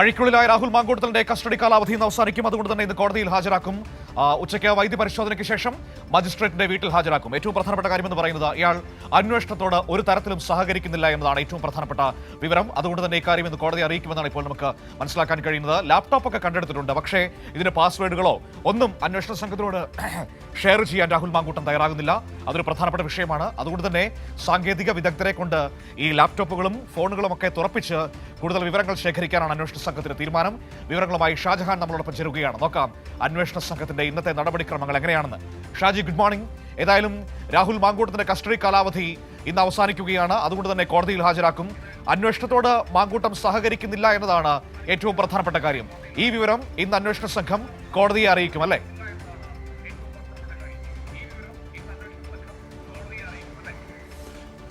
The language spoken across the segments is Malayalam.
അഴിക്കുള്ളിലായ രാഹുൽ മാങ്കോട്ടലിന്റെ കസ്റ്റഡി കാലാവധി ഇന്ന് അവസാനിക്കും. അതുകൊണ്ട് തന്നെ ഇന്ന് കോടതിയിൽ ഹാജരാക്കും. ഉച്ചയ്ക്ക് വൈദ്യ പരിശോധനയ്ക്ക് ശേഷം മജിസ്ട്രേറ്റിന്റെ വീട്ടിൽ ഹാജരാക്കും. ഏറ്റവും പ്രധാനപ്പെട്ട കാര്യമെന്ന് പറയുന്നത് ഇയാൾ അന്വേഷണത്തോട് ഒരു തരത്തിലും സഹകരിക്കുന്നില്ല എന്നതാണ് ഏറ്റവും പ്രധാനപ്പെട്ട വിവരം. അതുകൊണ്ട് തന്നെ ഇക്കാര്യം ഇന്ന് കോടതി അറിയിക്കുമെന്നാണ് ഇപ്പോൾ നമുക്ക് മനസ്സിലാക്കാൻ കഴിയുന്നത്. ലാപ്ടോപ്പ് ഒക്കെ കണ്ടെടുത്തിട്ടുണ്ട്. പക്ഷേ ഇതിന് പാസ്വേഡുകളോ ഒന്നും അന്വേഷണ സംഘത്തിനോട് ഷെയർ ചെയ്യാൻ രാഹുൽ മാങ്കൂട്ടം തയ്യാറാകുന്നില്ല. അതൊരു പ്രധാനപ്പെട്ട വിഷയമാണ്. അതുകൊണ്ട് തന്നെ സാങ്കേതിക വിദഗ്ധരെ കൊണ്ട് ഈ ലാപ്ടോപ്പുകളും ഫോണുകളും ഒക്കെ തുറപ്പിച്ച് കൂടുതൽ വിവരങ്ങൾ ശേഖരിക്കാനാണ് അന്വേഷണ സംഘത്തിന്റെ തീരുമാനം. വിവരങ്ങളുമായി ഷാജഹാൻ നമ്മളോടൊപ്പം ചേരുകയാണ്. നോക്കാം അന്വേഷണ സംഘത്തിന്റെ ഇന്നത്തെ നടപടിക്രമങ്ങൾ എങ്ങനെയാണെന്ന്. ഷാജി ഗുഡ് മോർണിംഗ് ഏതായാലും രാഹുൽ മാങ്കൂട്ടത്തിന്റെ കസ്റ്റഡി കാലാവധി ഇന്ന് അവസാനിക്കുകയാണ്. അതുകൊണ്ട് തന്നെ കോടതിയിൽ ഹാജരാക്കും. അന്വേഷണത്തോട് മാങ്കൂട്ടം സഹകരിക്കുന്നില്ല എന്നതാണ് ഏറ്റവും പ്രധാനപ്പെട്ട കാര്യം. ഈ വിവരം ഇന്ന് അന്വേഷണ സംഘം കോടതിയെ അറിയിക്കും അല്ലേ?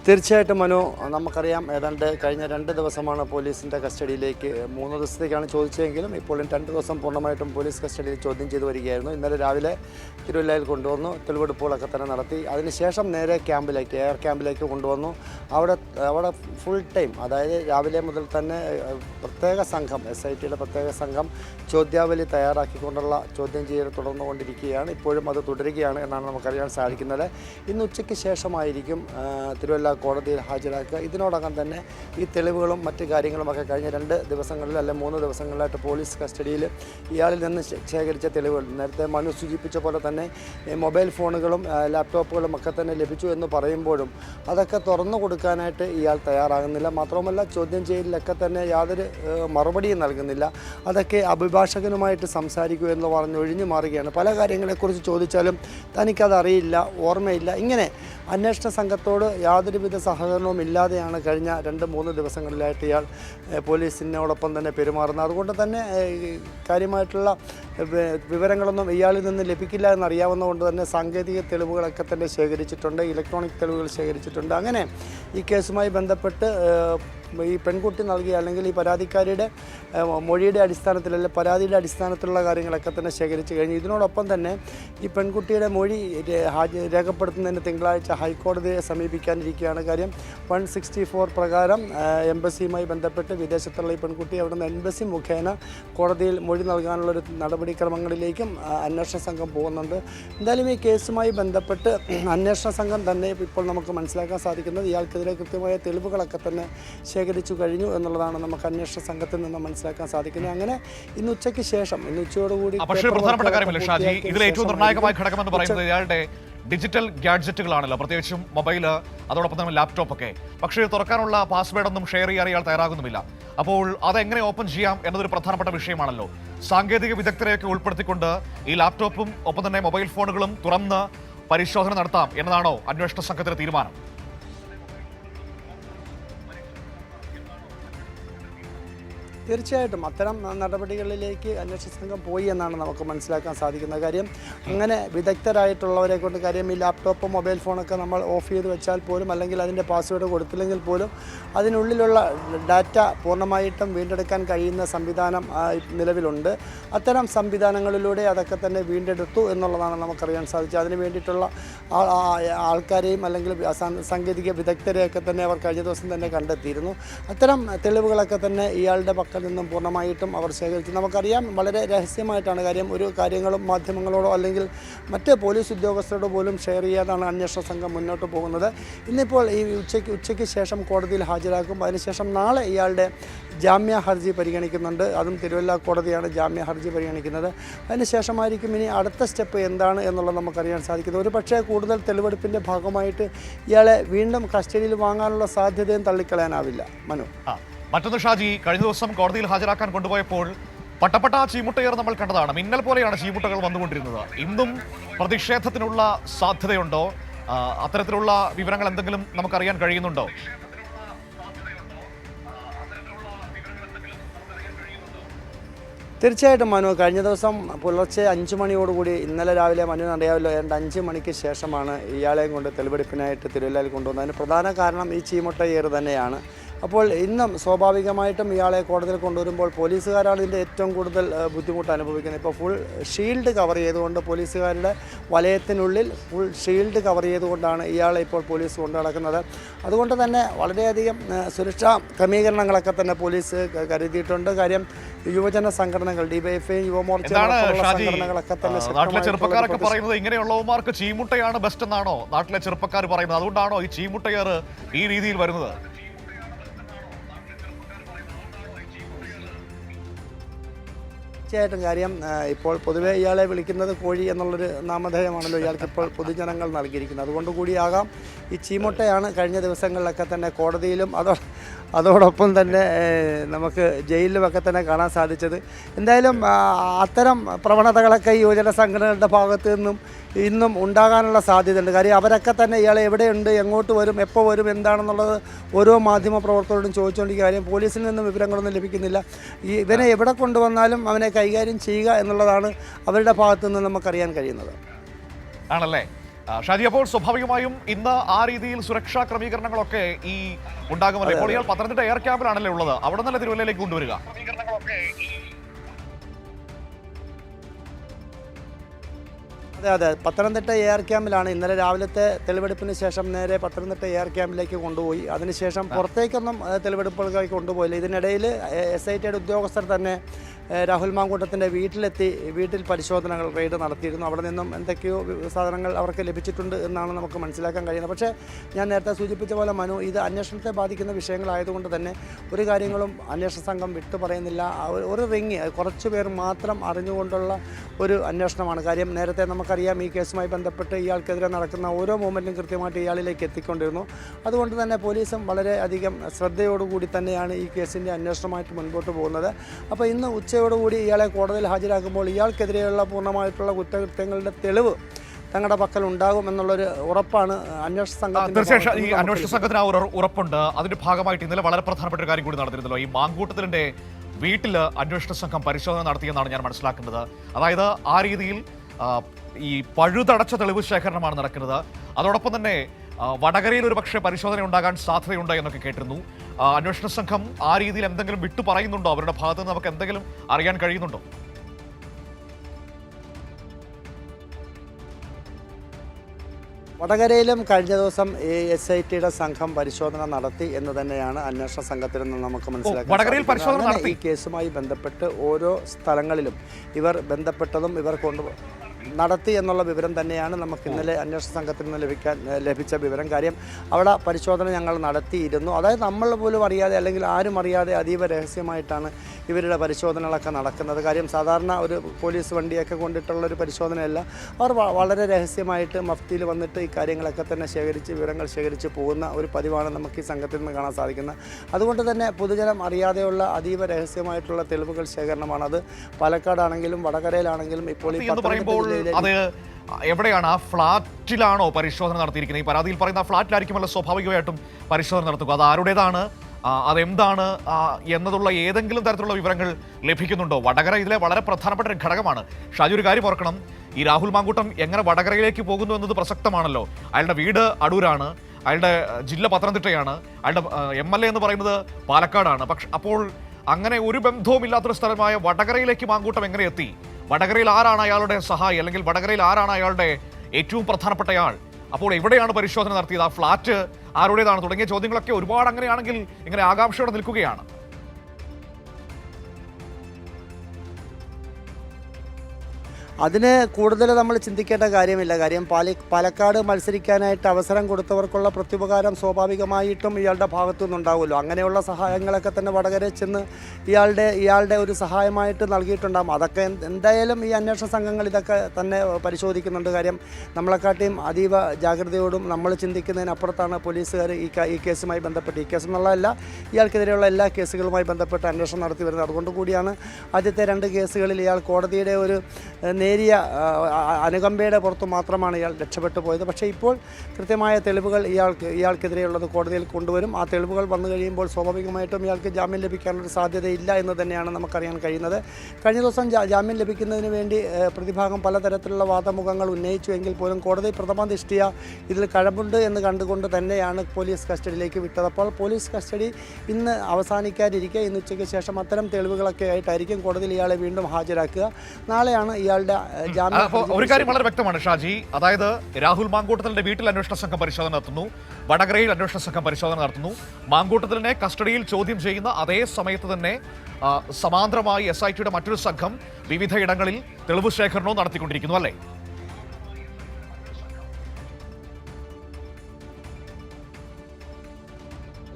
തീർച്ചയായിട്ടും മനു നമുക്കറിയാം ഏതാണ്ട് കഴിഞ്ഞ രണ്ട് ദിവസമാണ് പോലീസിന്റെ കസ്റ്റഡിയിലേക്ക് മൂന്ന് ദിവസത്തേക്കാണ് ചോദിച്ചതെങ്കിലും ഇപ്പോഴും രണ്ട് ദിവസം പൂർണമായിട്ടും പോലീസ് കസ്റ്റഡിയിൽ ചോദ്യം ചെയ്തു വരികയായിരുന്നു. ഇന്നലെ രാവിലെ തിരുവല്ലയിൽ കൊണ്ടുവന്നു തെളിവെടുപ്പുകളൊക്കെ തന്നെ നടത്തി. അതിനുശേഷം നേരെ ക്യാമ്പിലേക്ക് എയർ ക്യാമ്പിലേക്ക് കൊണ്ടുവന്നു. അവിടെ അവിടെ ഫുൾ ടൈം അതായത് രാവിലെ മുതൽ തന്നെ പ്രത്യേക സംഘം എസ് ഐ ടിയുടെ പ്രത്യേക സംഘം ചോദ്യാവലി തയ്യാറാക്കിക്കൊണ്ടുള്ള ചോദ്യം ചെയ്യൽ തുടർന്നുകൊണ്ടിരിക്കുകയാണ്. ഇപ്പോഴും അത് തുടരുകയാണ് എന്നാണ് നമുക്കറിയാൻ സാധിക്കുന്നത്. ഇന്ന് ഉച്ചയ്ക്ക് ശേഷമായിരിക്കും തിരുവല്ല കോടതിയിൽ ഹാജരാക്കുക. ഇതിനോടകം തന്നെ ഈ തെളിവുകളും മറ്റു കാര്യങ്ങളുമൊക്കെ കഴിഞ്ഞ രണ്ട് ദിവസങ്ങളിൽ അല്ലെ മൂന്ന് ദിവസങ്ങളിലായിട്ട് പോലീസ് കസ്റ്റഡിയിൽ ഇയാളിൽ നിന്ന് ശേഖരിച്ച തെളിവുകൾ. നേരത്തെ മനു സൂചിപ്പിച്ച പോലെ തന്നെ മൊബൈൽ ഫോണുകളും ലാപ്ടോപ്പുകളും ഒക്കെ തന്നെ ലഭിച്ചു എന്ന് പറയുമ്പോഴും അതൊക്കെ തുറന്നു കൊടുക്കാനായിട്ട് ഇയാൾ തയ്യാറാകുന്നില്ല. മാത്രവുമല്ല ചോദ്യം ചെയ്യലിലൊക്കെ തന്നെ യാതൊരു മറുപടിയും നൽകുന്നില്ല. അതൊക്കെ അഭിഭാഷകനുമായിട്ട് സംസാരിക്കൂ എന്ന് പറഞ്ഞ് ഒഴിഞ്ഞു മാറുകയാണ്. പല കാര്യങ്ങളെക്കുറിച്ച് ചോദിച്ചാലും തനിക്കതറിയില്ല ഓർമ്മയില്ല. ഇങ്ങനെ അന്വേഷണ സംഘത്തോട് യാതൊരുവിധ സഹകരണവും ഇല്ലാതെയാണ് കഴിഞ്ഞ രണ്ട് മൂന്ന് ദിവസങ്ങളിലായിട്ട് ഇയാൾ പോലീസിനോടൊപ്പം തന്നെ പെരുമാറുന്നത്. അതുകൊണ്ട് തന്നെ കാര്യമായിട്ടുള്ള വിവരങ്ങളൊന്നും ഇയാളിൽ നിന്ന് ലഭിക്കില്ല എന്നറിയാവുന്നതുകൊണ്ട് തന്നെ സാങ്കേതിക തെളിവുകളൊക്കെ തന്നെ ശേഖരിച്ചിട്ടുണ്ട് ഇലക്ട്രോണിക് തെളിവുകൾ ശേഖരിച്ചിട്ടുണ്ട്. അങ്ങനെ ഈ കേസുമായി ബന്ധപ്പെട്ട് ഈ പെൺകുട്ടി നൽകിയ അല്ലെങ്കിൽ ഈ പരാതിക്കാരിയുടെ മൊഴിയുടെ അടിസ്ഥാനത്തിൽ അല്ലെങ്കിൽ പരാതിയുടെ അടിസ്ഥാനത്തിലുള്ള കാര്യങ്ങളൊക്കെ തന്നെ ശേഖരിച്ചു കഴിഞ്ഞു. ഇതിനോടൊപ്പം തന്നെ ഈ പെൺകുട്ടിയുടെ മൊഴി രേഖപ്പെടുത്തുന്നതിന് തിങ്കളാഴ്ച ഹൈക്കോടതിയെ സമീപിക്കാനിരിക്കുകയാണ് കാര്യം. വൺ സിക്സ്റ്റി ഫോർ പ്രകാരം എംബസിയുമായി ബന്ധപ്പെട്ട് വിദേശത്തുള്ള ഈ പെൺകുട്ടി അവിടെ നിന്ന് എംബസി മുഖേന കോടതിയിൽ മൊഴി നൽകാനുള്ളൊരു നടപടിക്രമങ്ങളിലേക്കും അന്വേഷണ സംഘം പോകുന്നുണ്ട്. എന്തായാലും ഈ കേസുമായി ബന്ധപ്പെട്ട് അന്വേഷണ സംഘം തന്നെ ഇപ്പോൾ നമുക്ക് മനസ്സിലാക്കാൻ സാധിക്കുന്നത് ഇയാൾക്കെതിരെ കൃത്യമായ തെളിവുകളൊക്കെ തന്നെ ശേഖരിച്ചു കഴിഞ്ഞു എന്നുള്ളതാണ് നമുക്ക് അന്വേഷണ സംഘത്തിൽ നിന്ന് മനസ്സിലാക്കാൻ സാധിക്കുന്നത്. അങ്ങനെ ഇന്ന് ഉച്ചയ്ക്ക് ശേഷം ഇന്ന് ഉച്ചയോടുകൂടി പക്ഷേ ഒരു പേപ്പർ പ്രധാനപ്പെട്ട കാര്യമല്ല ഷാജി? ഇതിൽ ഏറ്റവും നിർണായകമായ ഘടകമെന്ന് പറയുന്നത് ഇയാളുടെ ഡിജിറ്റൽ ഗാഡ്ജറ്റുകളാണല്ലോ. പ്രത്യേകിച്ചും മൊബൈൽ അതോടൊപ്പം തന്നെ ലാപ്ടോപ്പ് ഒക്കെ പക്ഷേ തുറക്കാനുള്ള പാസ്വേഡ് ഒന്നും ഷെയർ ചെയ്യാൻ ഇയാൾ തയ്യാറാകുന്നുമില്ല. അപ്പോൾ അതെങ്ങനെ ഓപ്പൺ ചെയ്യാം എന്നതൊരു പ്രധാനപ്പെട്ട വിഷയമാണല്ലോ. സാങ്കേതിക വിദഗ്ധരെയൊക്കെ ഉൾപ്പെടുത്തിക്കൊണ്ട് ഈ ലാപ്ടോപ്പും ഒപ്പം തന്നെ മൊബൈൽ ഫോണുകളും തുറന്ന് പരിശോധന നടത്താം എന്നതാണോ അന്വേഷണ സംഘത്തിന്റെ തീരുമാനം. തീർച്ചയായിട്ടും അത്തരം നടപടികളിലേക്ക് അന്വേഷണ സംഘം പോയി എന്നാണ് നമുക്ക് മനസ്സിലാക്കാൻ സാധിക്കുന്നത് കാര്യം. അങ്ങനെ വിദഗ്ധരായിട്ടുള്ളവരെ കൊണ്ട് കാര്യം ഈ ലാപ്ടോപ്പ് മൊബൈൽ ഫോണൊക്കെ നമ്മൾ ഓഫ് ചെയ്ത് വെച്ചാൽ പോലും അല്ലെങ്കിൽ അതിന്റെ പാസ്വേഡ് കൊടുത്തില്ലെങ്കിൽ പോലും അതിനുള്ളിലുള്ള ഡാറ്റ പൂർണമായിട്ടും വീണ്ടെടുക്കാൻ കഴിയുന്ന സംവിധാനം നിലവിലുണ്ട്. അത്തരം സംവിധാനങ്ങളിലൂടെ അതൊക്കെ തന്നെ വീണ്ടെടുത്തു എന്നുള്ളതാണ് നമുക്കറിയാൻ സാധിച്ചത്. അതിന് വേണ്ടിയിട്ടുള്ള ആൾക്കാരെയും അല്ലെങ്കിൽ സാങ്കേതിക വിദഗ്ധരെയൊക്കെ തന്നെ അവർ കഴിഞ്ഞ ദിവസം തന്നെ കണ്ടെത്തിയിരുന്നു. അത്തരം തെളിവുകളൊക്കെ തന്നെ ഇയാളുടെ പക്കൽ നിന്നും പൂർണമായിട്ടും അവർ ശേഖരിച്ചു. നമുക്കറിയാം വളരെ രഹസ്യമായിട്ടാണ് കാര്യം ഒരു കാര്യങ്ങളും മാധ്യമങ്ങളോടോ അല്ലെങ്കിൽ മറ്റ് പോലീസ് ഉദ്യോഗസ്ഥരോടോ പോലും ഷെയർ ചെയ്യാതാണ് അന്വേഷണ സംഘം മുന്നോട്ട് പോകുന്നത്. ഇന്നിപ്പോൾ ഈ ഉച്ചയ്ക്ക് ഉച്ചയ്ക്ക് ശേഷം കോടതിയിൽ ഹാജരാക്കും അതിനുശേഷം നാളെ ഇയാളുടെ ജാമ്യ ഹർജി പരിഗണിക്കുന്നുണ്ട്. അതും തിരുവല്ല കോടതിയാണ് ജാമ്യ ഹർജി പരിഗണിക്കുന്നത്. അതിനുശേഷമായിരിക്കും ഇനി അടുത്ത സ്റ്റെപ്പ് എന്താണ് എന്നുള്ളത് നമുക്കറിയാൻ സാധിക്കുന്നത്. ഒരു പക്ഷേ കൂടുതൽ തെളിവെടുപ്പിന്റെ ഭാഗമായിട്ട് ഇയാളെ വീണ്ടും കസ്റ്റഡിയിൽ വാങ്ങാനുള്ള സാധ്യതയും തള്ളിക്കളയാനാവില്ല. മനു. ആ മറ്റൊന്ന് ഷാജി കഴിഞ്ഞ ദിവസം കോടതിയിൽ ഹാജരാക്കാൻ കൊണ്ടുപോയപ്പോൾ പട്ടപ്പട്ട ചീമുട്ടയേർ നമ്മൾ കണ്ടതാണ്. മിന്നൽ പോലെയാണ് ചീമുട്ടകൾ വന്നുകൊണ്ടിരുന്നത്. ഇന്നും പ്രതിഷേധത്തിനുള്ള സാധ്യതയുണ്ടോ? അത്തരത്തിലുള്ള വിവരങ്ങൾ എന്തെങ്കിലും നമുക്കറിയാൻ കഴിയുന്നുണ്ടോ? തീർച്ചയായിട്ടും മനു കഴിഞ്ഞ ദിവസം പുലർച്ചെ അഞ്ച് മണിയോടുകൂടി ഇന്നലെ രാവിലെ മനുവിന് അറിയാമല്ലോ ഏതാണ്ട് അഞ്ച് മണിക്ക് ശേഷമാണ് ഇയാളെയും കൊണ്ട് തെളിവെടുപ്പിനായിട്ട് തിരുവല്ലയിൽ കൊണ്ടുവന്നത്. അതിന് പ്രധാന കാരണം ഈ ചീമുട്ട ഏറ് തന്നെയാണ്. അപ്പോൾ ഇന്നും സ്വാഭാവികമായിട്ടും ഇയാളെ കോടതിയിൽ കൊണ്ടുവരുമ്പോൾ പോലീസുകാരാണ് ഇതിന്റെ ഏറ്റവും കൂടുതൽ ബുദ്ധിമുട്ട് അനുഭവിക്കുന്നത്. ഇപ്പോൾ ഫുൾ ഷീൽഡ് കവർ ചെയ്തുകൊണ്ട് പോലീസുകാരുടെ വലയത്തിനുള്ളിൽ ഫുൾ ഷീൽഡ് കവർ ചെയ്തുകൊണ്ടാണ് ഇയാളെ ഇപ്പോൾ പോലീസ് കൊണ്ടു നടക്കുന്നത്. അതുകൊണ്ട് തന്നെ വളരെയധികം സുരക്ഷാ ക്രമീകരണങ്ങളൊക്കെ തന്നെ പോലീസ് കരുതിയിട്ടുണ്ട്. കാര്യം യുവജന സംഘടനകൾ ഡിവൈഎഫ്ഐ യുവമോർച്ച സംഘടനകളൊക്കെ തന്നെ നാട്ടിലെ ചെറുപ്പക്കാരൊക്കെ പറയുന്നത് ഇങ്ങനെയുള്ളവന്മാർക്ക് ചീമുട്ടയാണ് ബെസ്റ്റ് എന്നാണോ നാട്ടിലെ ചെറുപ്പക്കാർ പറയുന്നത്? അതുകൊണ്ടാണോ ഈ ചീമുട്ടയേറ് ഈ രീതിയിൽ വരുന്നത്? തീർച്ചയായിട്ടും കാര്യം ഇപ്പോൾ പൊതുവേ ഇയാളെ വിളിക്കുന്നത് കോഴി എന്നുള്ളൊരു നാമധേയമാണല്ലോ ഇയാൾക്ക് ഇപ്പോൾ പൊതുജനങ്ങൾ നൽകിയിരിക്കുന്നത്. അതുകൊണ്ട് കൂടിയാകാം ഈ ചീമുട്ടയാണ് കഴിഞ്ഞ ദിവസങ്ങളിലൊക്കെ തന്നെ കോടതിയിലും അതോ അതോടൊപ്പം തന്നെ നമുക്ക് ജയിലിലുമൊക്കെ തന്നെ കാണാൻ സാധിച്ചത്. എന്തായാലും അത്തരം പ്രവണതകളൊക്കെ യുവജന സംഘടനകളുടെ ഭാഗത്തു നിന്നും ഇന്നും ഉണ്ടാകാനുള്ള സാധ്യതയുണ്ട്. കാര്യം അവരൊക്കെ തന്നെ ഇയാളെ എവിടെയുണ്ട് എങ്ങോട്ട് വരും എപ്പോൾ വരും എന്താണെന്നുള്ളത് ഓരോ മാധ്യമ പ്രവർത്തകരോടും ചോദിച്ചുകൊണ്ടിരിക്കുക കാര്യം പോലീസിൽ നിന്നും വിവരങ്ങളൊന്നും ലഭിക്കുന്നില്ല. ഈ ഇവനെ എവിടെ കൊണ്ടുവന്നാലും അവനെ കൈകാര്യം ചെയ്യുക എന്നുള്ളതാണ് അവരുടെ ഭാഗത്തു നിന്ന് നമുക്കറിയാൻ കഴിയുന്നത്. ആണല്ലേ? ഷാജി അപ്പോൾ സ്വാഭാവികമായും ഇന്ന് ആ രീതിയിൽ സുരക്ഷാ ക്രമീകരണങ്ങളൊക്കെ ഈ ഉണ്ടാകുമല്ലോ? ഇപ്പോൾ ഇയാൾ പത്തനംതിട്ട എയർ ക്യാമ്പിലാണല്ലേ ഉള്ളത്? അവിടെ നിന്നല്ലേ തിരുവല്ലയിലേക്ക് കൊണ്ടുവരിക? അതെ അതെ പത്തനംതിട്ട എയർ ക്യാമ്പിലാണ് ഇന്നലെ രാവിലത്തെ തെളിവെടുപ്പിന് ശേഷം നേരെ പത്തനംതിട്ട എയർ ക്യാമ്പിലേക്ക് കൊണ്ടുപോയി. അതിനുശേഷം പുറത്തേക്കൊന്നും തെളിവെടുപ്പുകൾക്കായി കൊണ്ടുപോയില്ല. ഇതിനിടയിൽ എസ് ഐ ടിയുടെ ഉദ്യോഗസ്ഥർ തന്നെ രാഹുൽ മാങ്കൂട്ടത്തിന്റെ വീട്ടിലെത്തി വീട്ടിൽ പരിശോധനകൾ റെയ്ഡ് നടത്തിയിരുന്നു. അവിടെ നിന്നും എന്തൊക്കെയോ സാധനങ്ങൾ അവർക്ക് ലഭിച്ചിട്ടുണ്ട് എന്നാണ് നമുക്ക് മനസ്സിലാക്കാൻ കഴിയുന്നത്. പക്ഷേ ഞാൻ നേരത്തെ സൂചിപ്പിച്ച പോലെ മനു ഇത് അന്വേഷണത്തെ ബാധിക്കുന്ന വിഷയങ്ങളായതുകൊണ്ട് തന്നെ ഒരു കാര്യങ്ങളും അന്വേഷണ സംഘം വിട്ടു പറയുന്നില്ല. ഒരു- റിങ് കുറച്ച് പേർ മാത്രം അറിഞ്ഞുകൊണ്ടുള്ള ഒരു അന്വേഷണമാണ് കാര്യം. നേരത്തെ നമുക്കറിയാം ഈ കേസുമായി ബന്ധപ്പെട്ട് ഇയാൾക്കെതിരെ നടക്കുന്ന ഓരോ മൂവ്മെന്റും കൃത്യമായിട്ട് ഇയാളിലേക്ക് എത്തിക്കൊണ്ടിരുന്നു. അതുകൊണ്ട് തന്നെ പോലീസും വളരെ അധികം ശ്രദ്ധയോടുകൂടി തന്നെയാണ് ഈ കേസിന്റെ അന്വേഷണമായിട്ട് മുൻപോട്ട് പോകുന്നത്. അപ്പോൾ ഇന്ന് ഉച്ചയോടുകൂടി ഇയാളെ കോടതിയിൽ ഹാജരാക്കുമ്പോൾ ഇയാൾക്കെതിരെയുള്ള പൂർണമായിട്ടുള്ള കുറ്റകൃത്യങ്ങളുടെ തെളിവ് തങ്ങളുടെ പക്കൽ ഉണ്ടാകും എന്നുള്ളൊരു ഉറപ്പാണ് അന്വേഷണ സംഘം തീർച്ചയായും ഈ അന്വേഷണ സംഘത്തിന് ആ ഒരു ഉറപ്പുണ്ട്. അതിന്റെ ഭാഗമായിട്ട് ഇന്നലെ വളരെ പ്രധാനപ്പെട്ട ഒരു കാര്യം കൂടി നടന്നിരുന്നല്ലോ. ഈ മാങ്കൂട്ടത്തിന്റെ വീട്ടിൽ അന്വേഷണ സംഘം പരിശോധന നടത്തിയെന്നാണ് ഞാൻ മനസ്സിലാക്കുന്നത്. അതായത് ആ രീതിയിൽ ഈ പഴുതടച്ച തെളിവ് ശേഖരണമാണ് നടക്കുന്നത്. അതോടൊപ്പം തന്നെ വടകരയിൽ ഒരു പക്ഷേ പരിശോധന ഉണ്ടാകാൻ സാധ്യതയുണ്ട് എന്നൊക്കെ കേട്ടിരുന്നു. അന്വേഷണ സംഘം ആ രീതിയിൽ എന്തെങ്കിലും വിട്ടു പറയുന്നുണ്ടോ? അവരുടെ ഭാഗത്ത് നിന്ന് നമുക്ക് എന്തെങ്കിലും അറിയാൻ കഴിയുന്നുണ്ടോ? വടകരയിലും കഴിഞ്ഞ ദിവസം ഈ എസ് ഐ ടിയുടെ സംഘം പരിശോധന നടത്തി എന്ന് തന്നെയാണ് അന്വേഷണ സംഘത്തിൽ നിന്ന് നമുക്ക് നടത്തി? ഈ കേസുമായി ബന്ധപ്പെട്ട് ഓരോ സ്ഥലങ്ങളിലും ഇവർ ബന്ധപ്പെട്ടതും ഇവർ കൊണ്ടു നടത്തി എന്നുള്ള വിവരം തന്നെയാണ് നമുക്ക് ഇന്നലെ അന്വേഷണ സംഘത്തിൽ നിന്ന് ലഭിക്കാൻ ലഭിച്ച വിവരം. കാര്യം അവിടെ പരിശോധന ഞങ്ങൾ നടത്തിയിരുന്നു. അതായത് നമ്മൾ പോലും അറിയാതെ അല്ലെങ്കിൽ ആരും അറിയാതെ അതീവ രഹസ്യമായിട്ടാണ് ഇവരുടെ പരിശോധനകളൊക്കെ നടക്കുന്നത്. കാര്യം സാധാരണ ഒരു പോലീസ് വണ്ടിയൊക്കെ കൊണ്ടിട്ടുള്ള ഒരു പരിശോധനയല്ല. അവർ വളരെ രഹസ്യമായിട്ട് മഫ്തിയിൽ വന്നിട്ട് ഈ കാര്യങ്ങളൊക്കെ തന്നെ ശേഖരിച്ച് വിവരങ്ങൾ ശേഖരിച്ച് പോകുന്ന ഒരു പതിവാണ് നമുക്ക് ഈ സംഘത്തിൽ നിന്ന് കാണാൻ സാധിക്കുന്നത്. അതുകൊണ്ട് തന്നെ പൊതുജനം അറിയാതെയുള്ള അതീവ രഹസ്യമായിട്ടുള്ള തെളിവുകൾ ശേഖരണമാണ്. അത് പാലക്കാടാണെങ്കിലും വടകരയിലാണെങ്കിലും ഇപ്പോൾ ഈ അത് എവിടെയാണ് ആ ഫ്ളാറ്റിലാണോ പരിശോധന നടത്തിയിരിക്കുന്നത്? ഈ പരാതിയിൽ പറയുന്ന ഫ്ളാറ്റിലായിരിക്കുമല്ലോ സ്വാഭാവികമായിട്ടും പരിശോധന നടത്തുക. അത് ആരുടേതാണ്? അതെന്താണ്? എന്നതുള്ള ഏതെങ്കിലും തരത്തിലുള്ള വിവരങ്ങൾ ലഭിക്കുന്നുണ്ടോ? വടകര ഇതിലെ വളരെ പ്രധാനപ്പെട്ട ഒരു ഘടകമാണ്. ഷാജി ഒരു കാര്യം ഓർക്കണം. ഈ രാഹുൽ മാങ്കൂട്ടം എങ്ങനെ വടകരയിലേക്ക് പോകുന്നു എന്നത് പ്രസക്തമാണല്ലോ. അയാളുടെ വീട് അടൂരാണ്. അയാളുടെ ജില്ല പത്തനംതിട്ടയാണ്. അയാളുടെ എം എൽ എ എന്ന് പറയുന്നത് പാലക്കാടാണ്. പക്ഷെ അപ്പോൾ അങ്ങനെ ഒരു ബന്ധവും ഇല്ലാത്തൊരു സ്ഥലമായ വടകരയിലേക്ക് മാങ്കൂട്ടം എങ്ങനെ എത്തി? വടകരയിൽ ആരാണ് അയാളുടെ സഹായി? അല്ലെങ്കിൽ വടകരയിൽ ആരാണ് അയാളുടെ ഏറ്റവും പ്രധാനപ്പെട്ടയാൾ അപ്പോൾ എവിടെയാണ് പരിശോധന നടത്തിയത്? ആ ഫ്ലാറ്റ് ആരുടേതാണ്? തുടങ്ങിയ ചോദ്യങ്ങളൊക്കെ ഒരുപാട് അങ്ങനെയാണെങ്കിൽ ഇങ്ങനെ ആകാംക്ഷയോടെ നിൽക്കുകയാണ്. അതിന് കൂടുതൽ നമ്മൾ ചിന്തിക്കേണ്ട കാര്യമില്ല. കാര്യം പാലി പാലക്കാട് മത്സരിക്കാനായിട്ട് അവസരം കൊടുത്തവർക്കുള്ള പ്രത്യുപകാരം സ്വാഭാവികമായിട്ടും ഇയാളുടെ ഭാഗത്തു നിന്നുണ്ടാവുമല്ലോ. അങ്ങനെയുള്ള സഹായങ്ങളൊക്കെ തന്നെ വടകര ചെന്ന് ഇയാളുടെ ഇയാളുടെ ഒരു സഹായമായിട്ട് നൽകിയിട്ടുണ്ടാകും അതൊക്കെ എന്തായാലും ഈ അന്വേഷണ സംഘങ്ങൾ ഇതൊക്കെ തന്നെ പരിശോധിക്കുന്നുണ്ട്. കാര്യം നമ്മളെക്കാട്ടിയും അതീവ ജാഗ്രതയോടും നമ്മൾ ചിന്തിക്കുന്നതിനപ്പുറത്താണ് പോലീസുകാർ ഈ ഈ കേസുമായി ബന്ധപ്പെട്ട്. ഈ കേസ് എന്നുള്ളതല്ല ഇയാൾക്കെതിരെയുള്ള എല്ലാ കേസുകളുമായി ബന്ധപ്പെട്ട് അന്വേഷണം നടത്തി വരുന്നത്. അതുകൊണ്ട് കൂടിയാണ് ആദ്യത്തെ രണ്ട് കേസുകളിൽ ഇയാൾ കോടതിയുടെ ഒരു ഏഹ്, നേരിയ അനുകമ്പയുടെ പുറത്ത് മാത്രമാണ് ഇയാൾ രക്ഷപ്പെട്ടു പോയത്. പക്ഷേ ഇപ്പോൾ കൃത്യമായ തെളിവുകൾ ഇയാൾക്ക് ഇയാൾക്കെതിരെയുള്ളത് കോടതിയിൽ കൊണ്ടുവരും. ആ തെളിവുകൾ വന്നു കഴിയുമ്പോൾ സ്വാഭാവികമായിട്ടും ഇയാൾക്ക് ജാമ്യം ലഭിക്കാനൊരു സാധ്യതയില്ല എന്ന് തന്നെയാണ് നമുക്കറിയാൻ കഴിയുന്നത്. കഴിഞ്ഞ ദിവസം ജാമ്യം ലഭിക്കുന്നതിന് വേണ്ടി പ്രതിഭാഗം പലതരത്തിലുള്ള വാദമുഖങ്ങൾ ഉന്നയിച്ചു എങ്കിൽ പോലും കോടതി പ്രഥമ ദൃഷ്ടിയ ഇതിൽ കഴമ്പുണ്ട് എന്ന് കണ്ടുകൊണ്ട് തന്നെയാണ് പോലീസ് കസ്റ്റഡിയിലേക്ക് വിട്ടത്. അപ്പോൾ പോലീസ് കസ്റ്റഡി ഇന്ന് അവസാനിക്കാതിരിക്കുക ഇന്ന് ഉച്ചയ്ക്ക് ശേഷം അത്തരം തെളിവുകളൊക്കെ ആയിട്ടായിരിക്കും കോടതിയിൽ ഇയാളെ വീണ്ടും ഹാജരാക്കുക. നാളെയാണ് ഇയാളുടെ അപ്പോൾ ഒരു കാര്യം വളരെ വ്യക്തമാണ് ഷാജി. അതായത് രാഹുൽ മാങ്കൂട്ടത്തിലെ വീട്ടിൽ അന്വേഷണ സംഘം പരിശോധന നടത്തുന്നു. വടകരയിൽ അന്വേഷണ സംഘം പരിശോധന നടത്തുന്നു. മാങ്കൂട്ടത്തിലെ കസ്റ്റഡിയിൽ ചോദ്യം ചെയ്യുന്ന അതേ സമയത്ത് തന്നെ സമാന്തരമായി എസ് ഐ ടിയുടെ മറ്റൊരു സംഘം വിവിധ ഇടങ്ങളിൽ തെളിവ് ശേഖരണവും നടത്തിക്കൊണ്ടിരിക്കുന്നു അല്ലേ?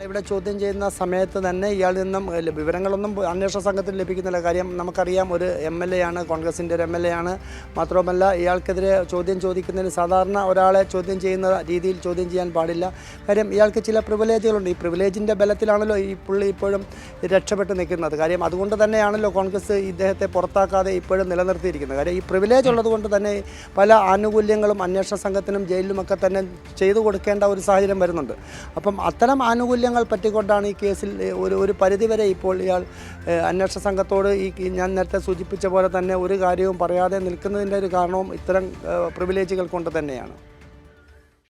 ഇവിടെ ചോദ്യം ചെയ്യുന്ന സമയത്ത് തന്നെ ഇയാളിൽ നിന്നും വിവരങ്ങളൊന്നും അന്വേഷണ സംഘത്തിന് ലഭിക്കുന്നില്ല. കാര്യം നമുക്കറിയാം ഒരു എം എൽ എ ആണ് കോൺഗ്രസിന്റെ ഒരു എം എൽ എ ആണ്. മാത്രവുമല്ല ഇയാൾക്കെതിരെ ചോദ്യം ചോദിക്കുന്നതിന് സാധാരണ ഒരാളെ ചോദ്യം ചെയ്യുന്ന രീതിയിൽ ചോദ്യം ചെയ്യാൻ പാടില്ല. കാര്യം ഇയാൾക്ക് ചില പ്രിവിലേജുകളുണ്ട്. ഈ പ്രിവിലേജിന്റെ ബലത്തിലാണല്ലോ ഈ പുള്ളി ഇപ്പോഴും രക്ഷപ്പെട്ട് നിൽക്കുന്നത്. കാര്യം അതുകൊണ്ട് തന്നെയാണല്ലോ കോൺഗ്രസ് ഇദ്ദേഹത്തെ പുറത്താക്കാതെ ഇപ്പോഴും നിലനിർത്തിയിരിക്കുന്നത്. കാര്യം ഈ പ്രിവിലേജ് ഉള്ളതുകൊണ്ട് തന്നെ പല ആനുകൂല്യങ്ങളും അന്വേഷണ സംഘത്തിനും ജയിലിലുമൊക്കെ തന്നെ ചെയ്തു കൊടുക്കേണ്ട ഒരു സാഹചര്യം വരുന്നുണ്ട്. അപ്പം അത്തരം ആനുകൂല്യങ്ങൾ പറ്റിക്കൊണ്ടാണ് ഈ കേസിൽ ഒരു ഒരു പരിധിവരെ ഇപ്പോൾ ഇയാൾ അന്വേഷണ സംഘത്തോട് ഈ ഞാൻ നേരത്തെ സൂചിപ്പിച്ച പോലെ തന്നെ ഒരു കാര്യവും പറയാതെ നിൽക്കുന്നതിന്റെ ഒരു കാരണവും ഇത്തരം പ്രിവിലേജുകൾ കൊണ്ട് തന്നെയാണ്.